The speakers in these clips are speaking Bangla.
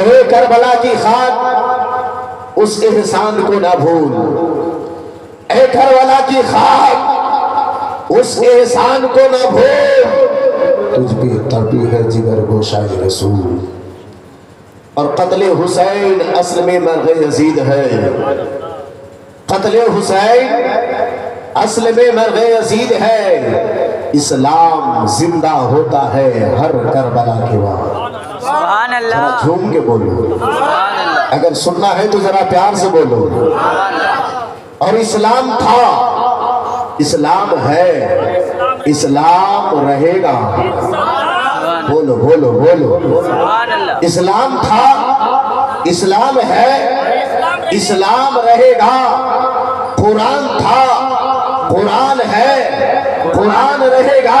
اے کربلا کی خاک، اس احسان کو نہ بھول۔ اے کربلا کی خاک، اس احسان کو نہ بھول۔ تجھ بھی تربی ہے جگر گوشائی رسول۔ اور قتل حسین اصل میں مرغ یزید ہے۔ قتل حسین اصل میں مرغ یزید ہے۔ اسلام زندہ ہوتا ہے ہر کربلا کے وہاں سبحان اللہ. جھوم کے بولو۔ اگر سننا ہے تو ذرا پیار سے بولو۔ اور اسلام تھا۔ اسلام ہے۔ اسلام رہے گا۔ بولو بولو بولو۔ اسلام تھا۔ اسلام ہے۔ اسلام رہے گا۔ قرآن تھا۔ قرآن ہے۔ قرآن رہے گا۔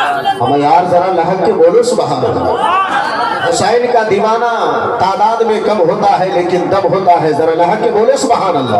ہم یار ذرا لہک کے بولو سبحان اللہ۔ حسین کا دیوانہ تعداد میں کم ہوتا ہے لیکن دب ہوتا ہے۔ ذرا لہک کے بولو سبحان اللہ۔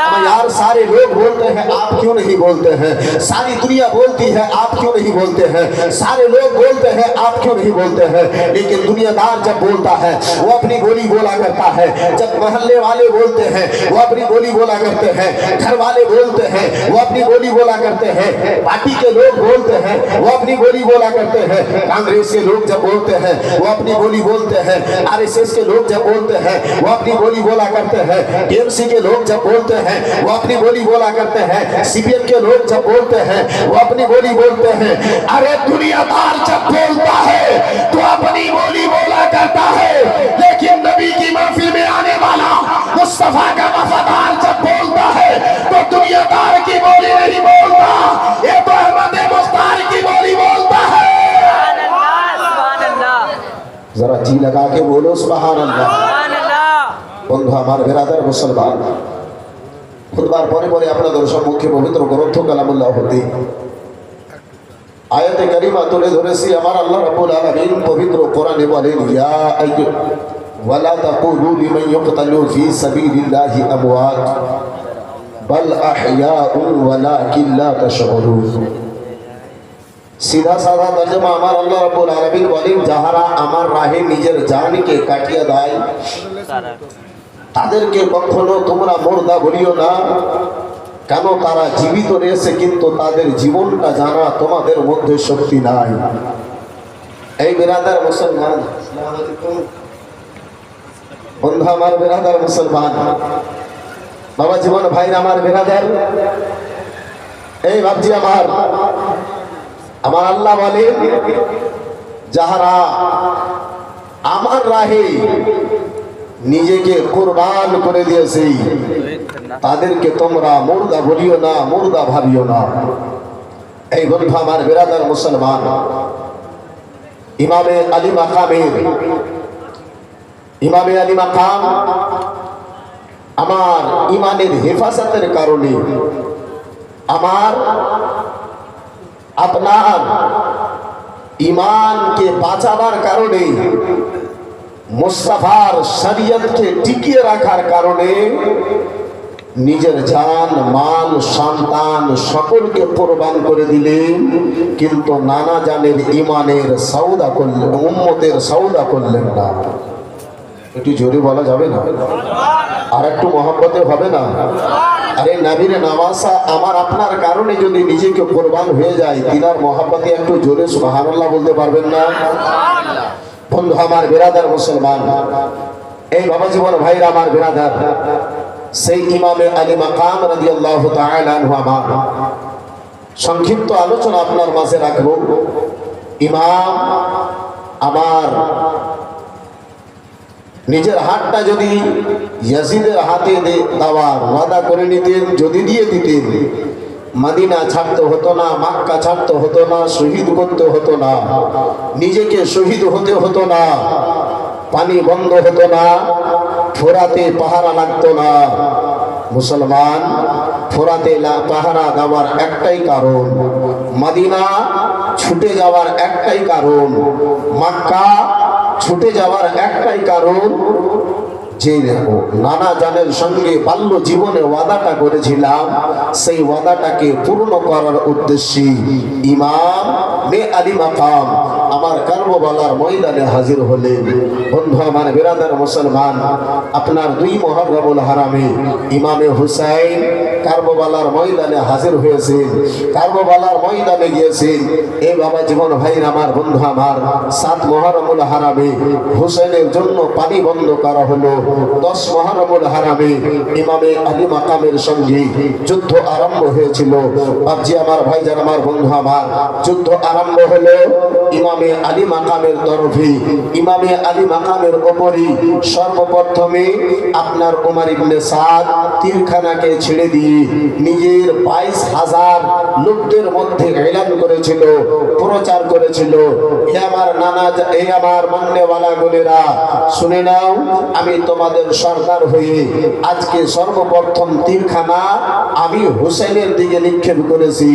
ہم یار سارے لوگ بولتے ہیں آپ کیوں نہیں بولتے ہیں؟ ساری دنیا بولتی ہے آپ کیوں نہیں بولتے ہیں؟ سارے لوگ بولتے ہیں آپ کیوں نہیں بولتے ہیں؟ لیکن دنیا دار جب بولتا ہے وہ اپنی بولی بولا کرتا ہے۔ جب محلے والے بولتے ہیں وہ اپنی بولی بولا کرتے ہیں۔ گھر والے بولتے ہیں وہ اپنی بولی بولا کرتے ہیں۔ پارٹی کے لوگ بولتے ہیں وہ اپنی بولی بولی بولا کرتے ہیں۔ کانگریس کے لوگ جب بولتے ہیں، وہ اپنی بولی بولتے ہیں۔ آر ایس ایس کے لوگ جب بولتے ہیں، وہ اپنی بولی بولا کرتے ہیں۔ ٹی ایم سی کے لوگ جب بولتے ہیں، وہ اپنی بولی بولا کرتے ہیں۔ سی پی ایم کے لوگ جب بولتے ہیں، وہ اپنی بولی بولتے ہیں۔ ارے دنیا دار جب بولتا ہے، تو اپنی بولی بولا کرتا ہے۔ لیکن جی لگا کے بولو سبحان اللہ بندھو ہمارے برادر مسلمان خود بار پورے پورے اپنا درشا مکھی پوتر گروتھ کلام اللہ ہوتی آیت کریم تلے دھرسی ہمارا اللہ رب العالمین پوتر قرآن بولین یا ایو ولا تقولوا لمن يقتل في سبيل الله اموات بل احياء ولكن لا تشعرون সিধা সাদা তর্জমা আমার আল্লাহ রাব্বুল আলামিন বলেন, যাহারা আমার রাহে নিজের জানকে কাটিয়ে দেয়, তাদেরকে কখনো তোমরা মোর্দা বলিও না। কেন? তারা জীবিত রয়েছে, কিন্তু তাদের জীবনটা জানা তোমাদের মধ্যে শক্তি নাই। এই বেরাদার মুসলমান, বন্ধু আমার বেরাদার মুসলমান, বাবা জীবন ভাই আমার বেরাদার, এই ভাবছি আমার আমার আল্লাহ বলে, যাহারা আমার রাহে নিজেকে কোরবান করে দিয়েছে, তাদেরকে তোমরা মুর্দা বলিও না, মুর্দা ভাবিও না। এই বন্ধু আমার বেরাদার মুসলমান, ইমামে আলী মাকামের, ইমামে আলী মাকাম আমার ইমানের হেফাজতের কারণে আমার আপনার ইমানকে বাঁচাবার কারণে, মুস্তাফার শরীয়তকে টিকিয়ে রাখার কারণে, নিজের জান, মাল, সন্তান সকলকে কোরবান করে দিলেন, কিন্তু নানা জানের ইমানের সৌদা করলেন, উম্মতের সৌদা করলেন না। একটু জোরে বলা যাবে না? আর একটু মহব্বতে হবে না? আরে নাবির নামাজা আমার আপনার কারণে যদি নিজেকে কোরবান হয়ে যায়, তিনার মহাব্বতে একটু জোরে সুবহানাল্লাহ বলতে পারবেন না? বন্ধু, আমার বেরাদার মুসলমান, এই বাবা জীবন ভাইরা আমার বেরাদার, সেই ইমামে আলী মাকাম রাদিয়াল্লাহু তাআলা আমার। সংক্ষিপ্ত আলোচনা আপনার মাঝে রাখব। ইমাম আমার নিজের হাতটা যদি ইয়াজিদের হাতে দেওয়ার ওয়াদা করে নিতেন, যদি দিয়ে দিতেন, মাদিনা ছাড়তে হতো না, মাক্কা ছাড়তে হতো না, শহীদ করতে হতো না, নিজেকে শহীদ হতে হতো না, পানি বন্ধ হতো না, ফোরাতে পাহারা লাগতো না। মুসলমান, ফোরাতে পাহারা দেওয়ার একটাই কারণ, মাদিনা ছুটে যাওয়ার একটাই কারণ, মাক্কা ছুটে যাওয়ার একটাই কারণ যে দেখো নানা জানের সঙ্গে বাল্য জীবনে ওয়াদাটা করেছিলাম। সেই ওয়াদাটাকে পূর্ণ করার উদ্দেশ্যে ইমাম মে আলী মাকাম আমার কার্মবালার ময়দানে হাজির হলেন। বন্ধু আমার বেরাদার মুসলমান, আপনার দুই মহরমুল হারামে ইমামে হুসাইন কার্মবালার ময়দানে হাজির হয়েছেন। কার্মবালার ময়দানে গিয়েছেন। এই বাবা জীবন ভাইর আমার বন্ধু আমার, সাত মহরমুল হারামে হুসাইনের জন্য পানি বন্ধ করা হলো। দশ মহরমুল হারামে ইমামে আলী মাকামের সঙ্গে যুদ্ধ আরম্ভ হয়েছিল। বাবজি আমার ভাইজান, আমার বন্ধু আমার, যুদ্ধ আরম্ভ হলো ইমামে আলী মাকামের তরফে। ইমামে আলী মাকামের ওপরই সর্বপ্রথমে আপনার ওমর ইবনে সাদ তীরখানাকে ছেড়ে দিয়ে নিজের বাইশ হাজার লোকদের মধ্যে এলান করেছিল, প্রচার করেছিল। হে আমার নানা হে আমার মান্যওয়ালা গুলেরা শুনে নাও, আমি তোমাদের সরকার হয়ে আজকে সর্বপ্রথম তীরখানা আমি হোসেনের দিকে নিক্ষেপ করেছি।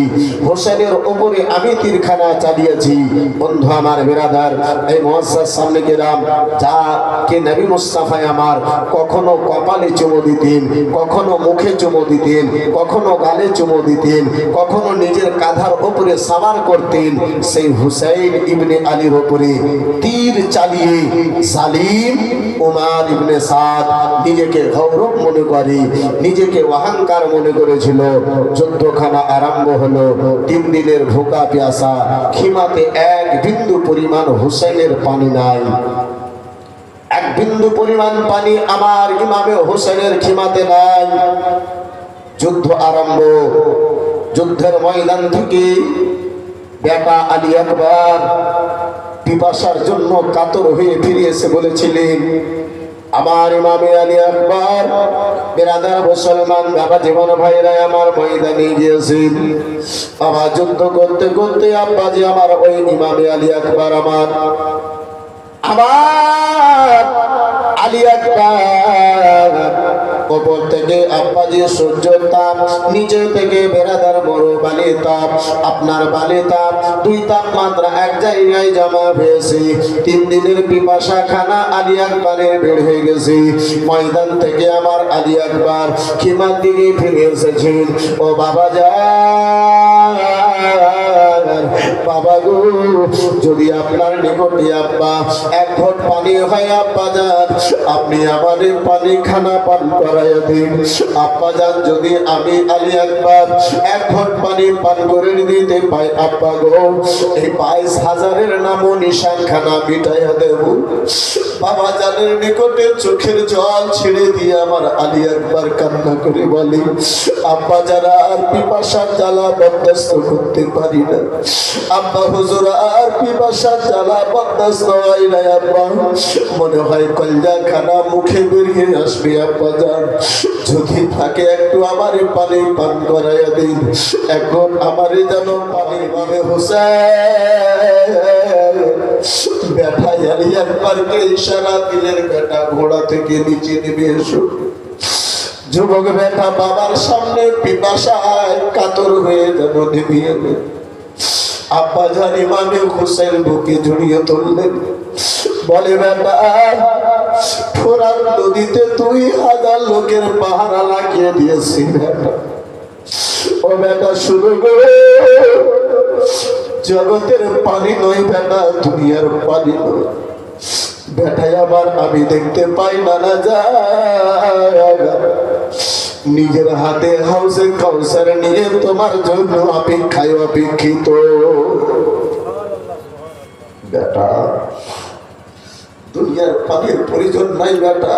হোসেনের ওপরে আমি তীরখানা চালিয়েছি। বন্ধু আমার বেরাদার, এই মহাসার সামনে গেলাম। যা কে নবী মুস্তাফায় আমার কখনো কপালে চুমো দিতেন, কখনো মুখে চুমো দিতেন, কখনো গালে চুমো দিতেন, কখনো নিজের কাঁধার উপরে সামার করতেন। সেই হুসাইন ইবনে আলীর ওপরে তীর চালিয়ে সালিম উমার ইবনে সাদ নিজেকে গৌরব মনে করি, নিজেকে অহংকার মনে করেছিল। যুদ্ধখানা আরম্ভ হলো, তিন দিনের ভোকা পিয়াসা খিমাতে এক বিন্দু পরিমাণ হুসেনের পানি নাই। এক বিন্দু পরিমাণ পানি আমার ইমামে হোসেনের খিমাতে নাই। যুদ্ধ আরম্ভ, যুদ্ধের ময়দান থেকে বেটা আলী আকবর পিপাসার জন্য কাতর হয়ে ফিরে এসে বলেছিলেন আমার ইমামে আলী আকবর বেরাদার মুসলমান, বাবা জীবন ভাইরা, আমার ময়দানে গিয়েছেন। বাবা যুদ্ধ করতে করতে আব্বা যে আমার ওই ইমামে আলী আকবর আমার। আমার আলী আকবর কবর থেকে আব্বাজি সূর্য তাপ নিচে থেকে বেড়াদার বড় বালি তাপ। আপনার বালি তাপ, দুই তাপমাত্রা এক জায়গায় জমা হয়েছে। তিন দিনের পিপাসা খানা আলী আকবরের বের হয়ে গেছে। ময়দান থেকে আমার আলী আকবর খিমার দিকে ফিরে এসেছেন। ও বাবা যা বাবা যদি আপনার নিকটে আব্বা, এক ঘট পানি হয় আব্বা যান, আপনি আমাদের পানি খানা পান করাইয়া দিন। আব্বা যান, যদি আমি এক ঘট পানি পান করে দিতে পাই আব্বা গো, এই বাইশ হাজারের নামও নিশান খানা মিটাইয়া দেব। বাবা জানের নিকটে চোখের জল ছেড়ে দিয়ে আমার আলী একবার কান্না করে বলি, আব্বা যারা আর পিপাসার জ্বালা বরদাস্ত করতে পারি না। আব্বা হুজুর, আর পিপাসার জ্বালা বরদাস্ত হয় না আব্বা। মনে হয় কলজা খানা মুখে বেরিয়ে আসবে আব্বা যান যদি থাকে একটু আমারে পানি পান করাইয়া দিন। এখন আমারে যেন পানি পাবে হোসেন। বেটা জানি একবারকে ইশারা দিলেন বেটা ঘোড়া থেকে নিচে নেমে এসো। যুবক বেটা বাবার সামনে পিপাসায় কাতর হয়ে যেন নেমে এলো আব্বা জানি মানে হোসেন বুকে জড়িয়ে তুললেন বলে বেটা ফোরান নদীতে দুই হাজার লোকের পাহারা লাগিয়ে দিয়েছি বেটা ও বেটা শুরু করে জগতের পানি নয় বেটা দুনিয়ার পানি নয়। বেটাই আবার আমি দেখতে পাই না না যায় নিজের হাতে হাউসে কাউসার নিয়ে তোমার জন্য অপেক্ষায় অপেক্ষিত। বেটা, দুনিয়ার পানির প্রয়োজন নাই বেটা।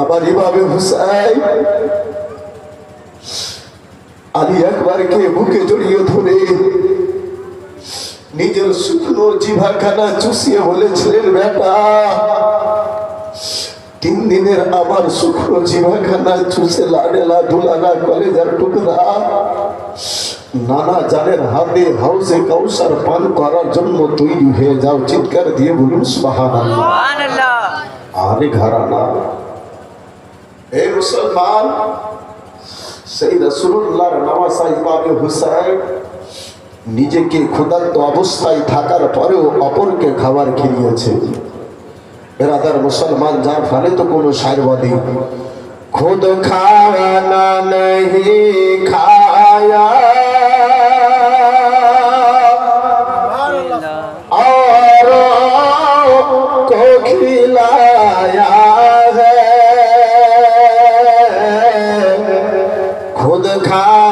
আবার এভাবে হুসাই আলী একবারকে বুকে জড়িয়ে ধরে নিজের শুকনো জিভাখানা চুষিয়ে বলেছিলেন, বেটা তিন দিনের আমার শুকনো জিভাখানা চুষে লাডেলা দুলানা কলেজার টুকরা। নানা জানের হাতে হাউসে কাউসার পান করার জন্য তৈরি হয়ে যাও চিৎকার দিয়ে বলুন সুবহানাল্লাহ। আরে ঘরানা। হে মুসলমান সেই রসুল্লাহর নওয়াসা ইমামে হুসাইন নিজেকে ক্ষুধার্ত অবস্থায় থাকার পরেও অপরকে খাবার খিলিয়েছে বেরাদার মুসলমান যার ফলে তো কোনো সারবাদী খুদ খাওয়ানা नहीं खाया औरों को खिलाया है खुद खाना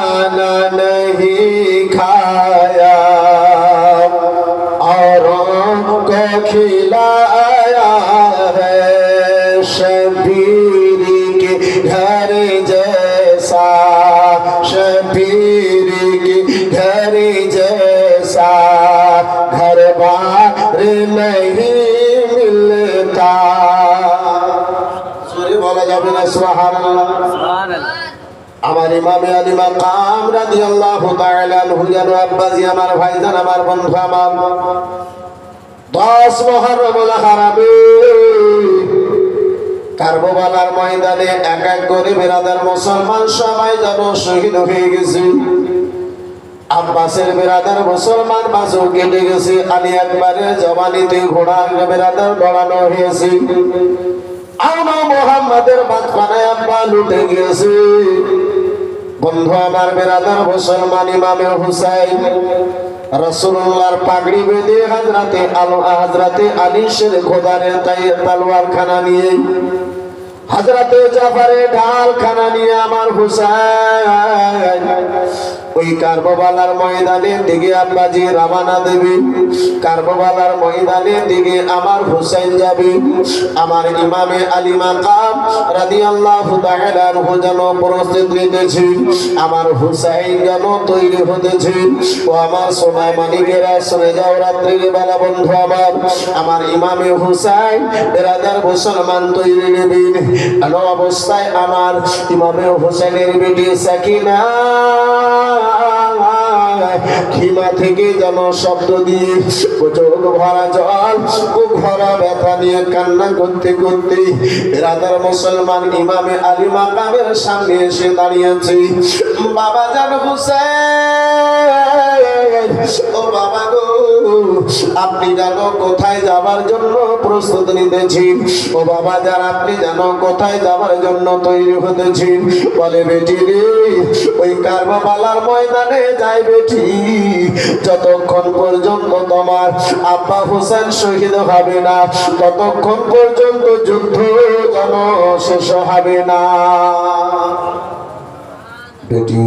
ইমামে আলী মাকাম রাদিয়াল্লাহু তাআলা আমার ভাইজান আমার বন্ধু, আমার দশ মহরমুল হারামে। কারবালার ময়দানে এক এক করে বেরাদার মুসলমান সবাই যেন শহীদ হয়ে গেছে। আব্বাসের বেরাদার মুসলমান বাসও কেটে গেছে। আলী একবারে জবানিতে ঘোড়া বেরাদার দড়ানো হয়েছে। আল্লাহ মোহাম্মদের বাতখানায় আব্বা লুটে গেছে বন্ধু আমার বেরাদার মুসলমান ইমামে হুসাইন রসুল্লাহর পাগড়ি বেঁধে হাজরাতে আলো, হাজরাতে আলিশের খোদারে তাই তালোয়ার খানা নিয়ে, হাজরাতে জাফারে ঢাল খানা নিয়ে আমার হুসাইন ওই কার্ববালার ময়দানের দিকে আব্বাজি রামানা দেবী। কার্ববালার ময়দানের দিকে আমার হুসাইন যাবে। আমার ইমামে আলী মাকাম রাদিয়াল্লাহু তাআলা আনহু যেন প্রস্তুত নিতেছি আমার হুসাইন যেন তৈরি হতেছে ও আমার সোনা মানিকেরা শুনে যাও রাত্রির বেলা বন্ধু আমার। আমার ইমামে হুসাইন বেরাদার মুসলমান তৈরি নেবেন অবস্থায় আমার ইমামে হুসাইনের বেটি সাকিনা খিমা থেকে যেন শব্দ দিয়ে চোখ ভরা জল ও ভরা ব্যথা নিয়ে কান্না করতে করতে রাধার মুসলমান ইমামে আলী মাকামের সামনে এসে দাঁড়িয়েছে। বাবা জান হুসেন! ও বাবা গো, আপনি জানো কোথায় যাবার জন্য প্রস্তুত নিতেছি ও বাবা যান আপনি জানো কোথায় যাবার জন্য তৈরি হতেছি বলে বেটি রে, ওই ময়দানে যাই বেটি। যতক্ষণ পর্যন্ত তোমার আব্বা হোসেন শহীদ হবে না, ততক্ষণ পর্যন্ত যুদ্ধ যেন শেষ হবে না। বেটি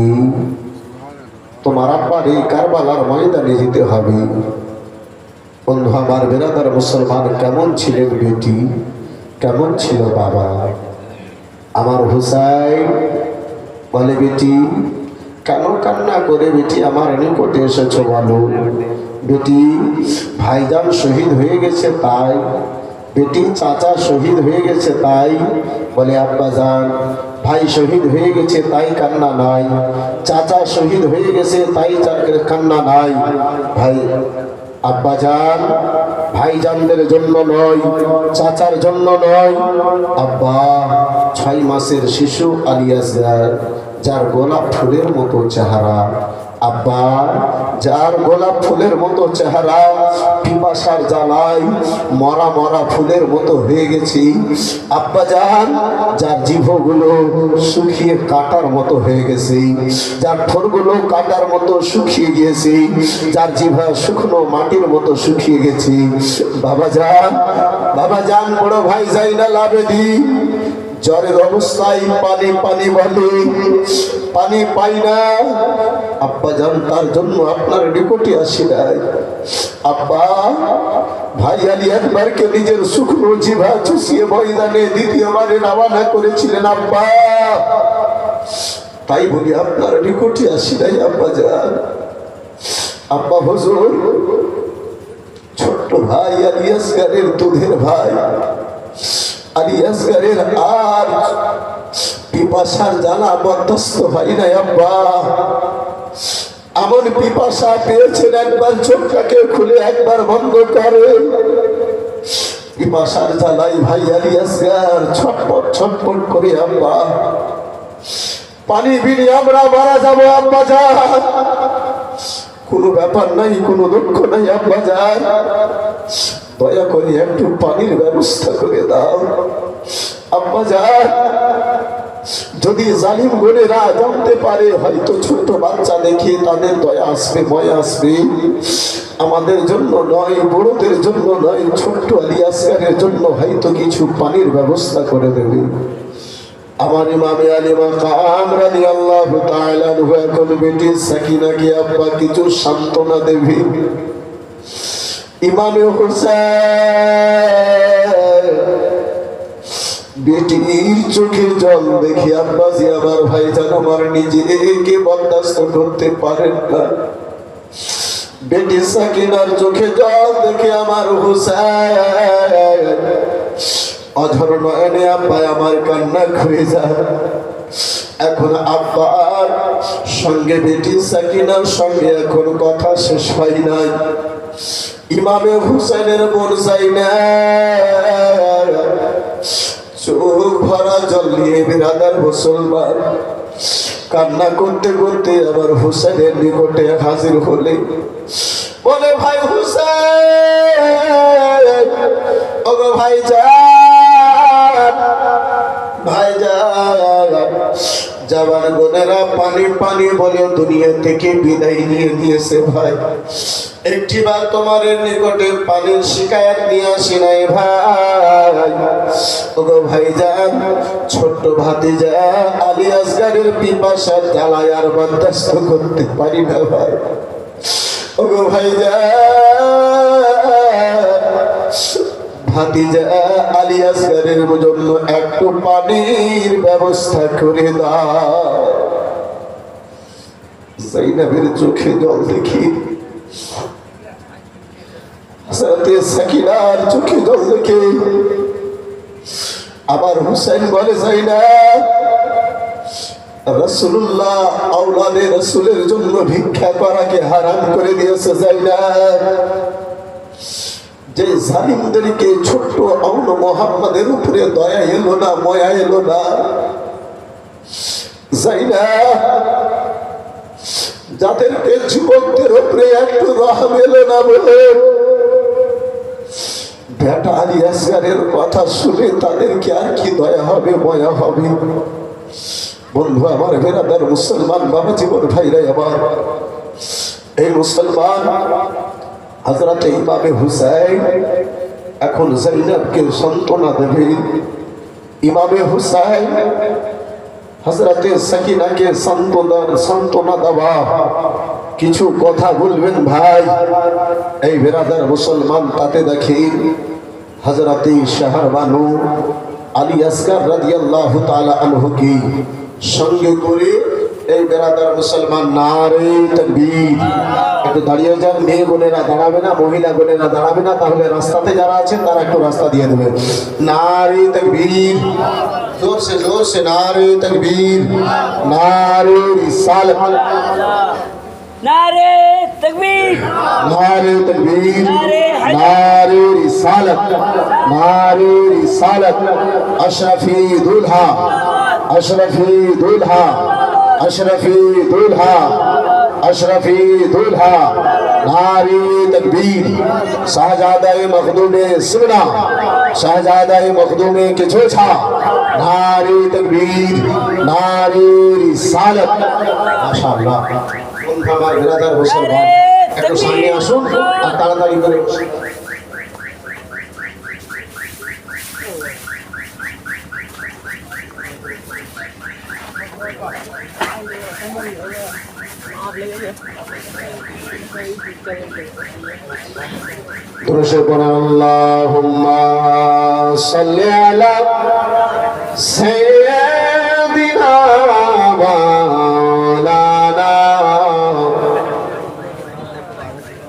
তোমার আব্বার এই কারবালার ময়দানে যেতে হবে। বন্ধু, আমার বেরাদার মুসলমান কেমন ছিলেন বেটি? কেমন ছিল বাবা? আমার হুসাইন বলে, বেটি, কেন কান্না করে বেটি? আমার নিকটে এসেছ বলো। বেটি, ভাইজান শহীদ হয়ে গেছে তাই বেটি চাচা শহীদ হয়ে গেছে তাই। বলে, আব্বা যান ভাই শহীদ হয়ে গেছে তাই কান্না নাই। চাচা শহীদ হয়ে গেছে তাই কান্না নাই। ভাই আব্বাজান ভাইজানদের জন্য নয়, চাচার জন্য নয়। আব্বা, ছয় মাসের শিশু আলিয়াস যার গোলাপ ফুলের মতো চেহারা। আব্বা যার গোলাপ ফুলের মতো চেহারা, পিপাসার জ্বালায় মরা মরা ফুলের মতো হয়ে গেছি। আব্বা যান, যার জিভগুলো শুকিয়ে কাটার মতো হয়ে গেছে, যার ঠোরগুলো কাটার মতো শুকিয়ে গিয়েছে, যার জিভা শুকনো মাটির মতো শুকিয়ে গেছি। বাবা যান বাবা যান, বড় ভাই যাই না লাভেদি জ্বরের অবস্থায় পানি পানি বলে পানি পাই না আব্বা যান তার জন্য আপনার নিকটে আসি নাই। আব্বা, ভাই আলী একবারকে নিজের শুকনো জিভা চুষিয়ে ময়দানে দ্বিতীয়বারে রওনা করেছিলেন আব্বা। তাই বলি আপনার নিকটে আসি নাই আব্বা যান আব্বা হুজুর, ছোট্ট ভাই আলী আসগারের দুধের ভাই। আলী আসগারের আর পিপাসার জ্বালা বরদাস্ত হয় নাই, আব্বা। এমন পিপাসা পেয়েছেন একবার চোখটাকে খুলে, একবার বন্ধ করে। পিপাসার জ্বালাই ভাই আলিয়াসগার ছটপট ছটপট করে, আব্বা। পানি বিনি আমরা মারা যাব, আব্বা যান। কোনো ব্যাপার নাই, কোনো দুঃখ নাই, আব্বা যান। দয়া করে একটু পানির ব্যবস্থা করে দাও। আব্বা যান। যদি জালিম গুণেরা জানতে পারে, হয়তো ছোট বাচ্চা দেখে তাদের দয়া আসবে ময় আসবে। আমাদের জন্য নয়, বড়দের জন্য নয়, ছোট্ট আলী আসগারের জন্য হয়তো কিছু পানির ব্যবস্থা করে দেবে। আমার ইমামে আলিমা বেটির চোখের জল দেখে আব্বাজি আমার ভাই যেন আমার নিজেকে বরদাস্ত করতে পারেন না। বেটি সাকিনার চোখে জল দেখে আমার হুসাইন অঝর নয়নে আব্বা আমার কান্না খুঁড়ে যায়। এখন আব্বার সঙ্গে বেটি সাকিনার সঙ্গে এখন কথা শেষ হয় নাই। ইমামে হুসাইনের বোন না চোখ ভরা জল নিয়ে বিরাদার মুসলমান। কান্না করতে করতে আবার হুসেনের নিকটে হাজির হলে। বলে, ভাই হুসেন, ওগো ভাই যা ভাই যান যাবার বোনেরা পানি পানি বলে দুনিয়া থেকে বিদায় নিয়ে দিয়েছে ভাই। একটি বার তোমার নিকটে পানির শিকায়ত নিয়ে আসি নাই ভাই। ওগো ভাই যান ছোট্ট ভাতি যা আলী আসগারের পিপাসার জ্বালায় আর বরদাস্ত করতে পারি না ভাই। ওগো ভাই যা ভাতিজা আলী আসগারের জন্য একটু পানির ব্যবস্থা করে দাও। জাইনাবের চোখে জল দেখি। সাকিনার চোখে জল দেখে। আবার হুসেন বলে জাইনা রসুল্লাহ আউলাদে রসুলের জন্য ভিক্ষা করাকে হারাম করে দিয়েছে জাইনা যে জালিমদেরকে ছোট্ট অন্য মোহাম্মদের উপরে দয়া এলো না, ময়া এলো না। জাইনা যাদেরকে যুবকদের উপরে একটু রহম এলো না বলে। বেটা আলী আসগারের কথা শুনে তাদেরকে আর কি দয়া হবে, ময়া হবে? বন্ধু, আমার বেরাদার মুসলমান বাবা জীবন ভাইরা আমার। এই মুসলমান হজরত ইমামে হুসাইন এখন জৈনবকে সান্ত্বনা দেবে। ইমামে হুসাইন হজরতে সকিনাকে সান্ত্বনার সান্ত্বনা দেওয়া। কিছু কথা বলবেন ভাই? এই বেরাদার মুসলমান তাতে দেখি হজরতে শাহর বানু আলী আসগার রাদিয়াল্লাহু তাআলা আনহু কি সঙ্গে করে اے برادر مسلمان نارے এই বেড়াদার মুসলমান নারে তকবীর একটু দাঁড়িয়ে যান মেয়ে বোনেরা দাঁড়াবে না মহিলা বোনেরা تاہلے راستہ تے جارا چھے تارا ایک تو راستہ দিয়ে দেবে। نارے تکبیر زور سے زور سے نارے تکبیر نارے رسال نارے تکبیر نعرے تکبیر نارے رسالت نارے رسالت اشرفی دلہا اشرفی دلہا اشرفی دلہا اشرفی دلہا ناری تکبیر شہزادہ مخدومے سمنا شہزادہ مخدومے کچھو چھا ناری تکبیر ناری رسالت۔ ماشاء اللہ انتا بار بردر حسن بار ایک سانیہ سن اتانتا بھی کرے বসুন। درش بنا اللهم صل على سيدنا مولانا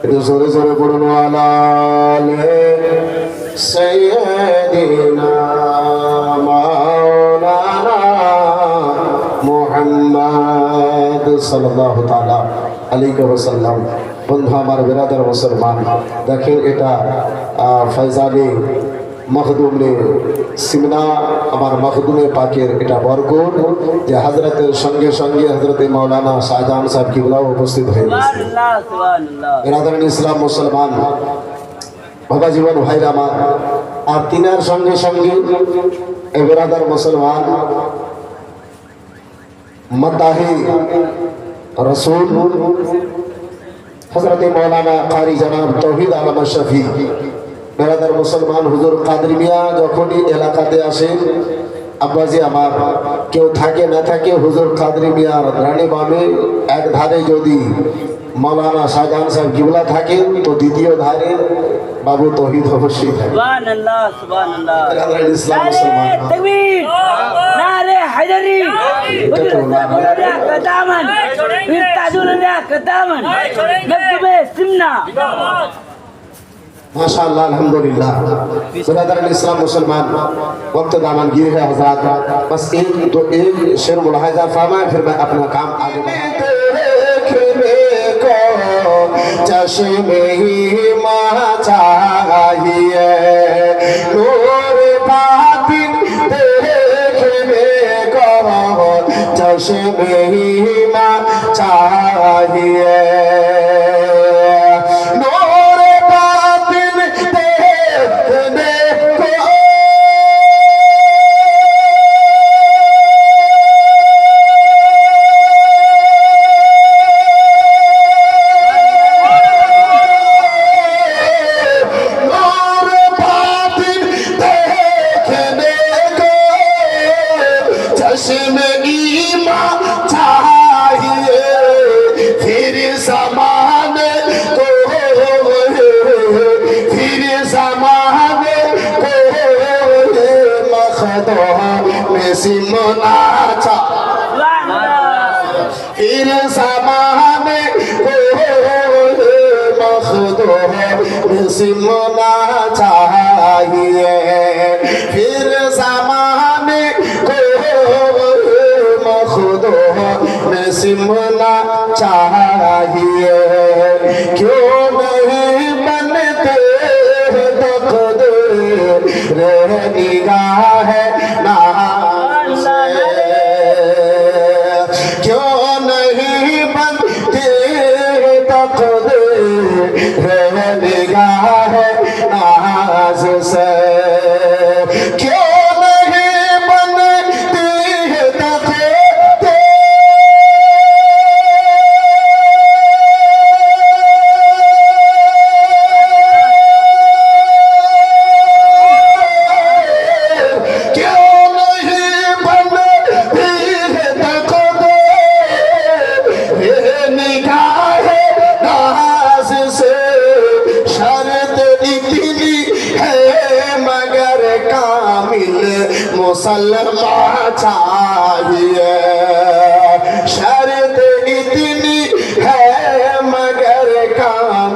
একটু জোরে জোরে পড়ুন আলালে সৈয়দিনা মাওলানা মুহাম্মদ সাল্লাল্লাহু তাআলা আলাইহি ওয়াসাল্লাম বন্ধু আমার বিরাদার মুসলমান দেখেন এটা ফয়জালি মখদুমে সিমনা আমার মখদুমে পাকের এটা বরকত যে হাজরতের সঙ্গে সঙ্গে হজরতে মৌলানা শাহজাহান সাহেব কিবলাও উপস্থিত হয়ে গেছে। এরাদান ইসলাম মুসলমান বাবা জীবন ভাইরা আমার আর তিনার সঙ্গে সঙ্গে এ বেরাদার মুসলমান মদাহি রসুল হজরত মৌলানা কারি জনাব তৌহিদ আলম শফি বেরাদার মুসলমান হুজুর কাদরি মিয়া যখনই এলাকাতে আসেন আব্বাজি আমার কেউ থাকে না থাকে হুজুর কাদরি মিয়ার রানী বামে এক ধারে যদি মৌলানা শাহজাহান সাহেব গিবলা থাকেন তো দ্বিতীয় ধারে বাবু তহিদ অবশ্যই থাকে সুবহানাল্লাহ সুবহানাল্লাহ। বেরাদার ইসলাম মুসলমান। তকবীর নারে হায়দারি কদামন ইরতাজুল কদামন মকতবে সিমনা माशाअल्लाह अल्हम्दुलिल्लाह बिरादर इस्लाम मुसलमान वक्त दामन गिर है हजरत बस एक तो एक शेर मुलाहिजा फरमाए फिर मैं अपना काम आगे देखने को चश्मे ही Amén.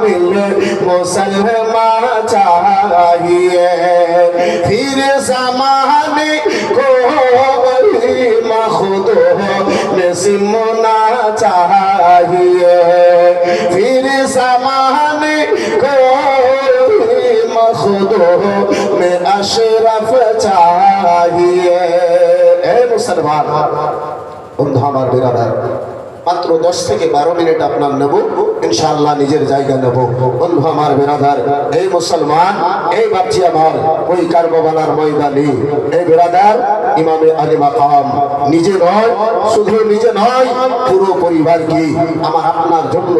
کامل مسلمہ چاہیے پھر زمانے کو خود میں سمنا چاہیے پھر زمانے کو خود میں اشرف چاہیے اے مسلمان اندھا مار برادر মাত্র দশ থেকে বারো মিনিট আপনার নেব। ইনশাল্লাহ নিজের জায়গা নেব। বন্ধু আমার বিরাদার, এই মুসলমান, এই বাচ্চি আমার, ওই কারবালার ময়দানি। এই বিরাদার, ইমামে আলী মাকাম, নিজে নয়, শুধু নিজে নয়, পুরো পরিবারকে আমার আপনার জন্য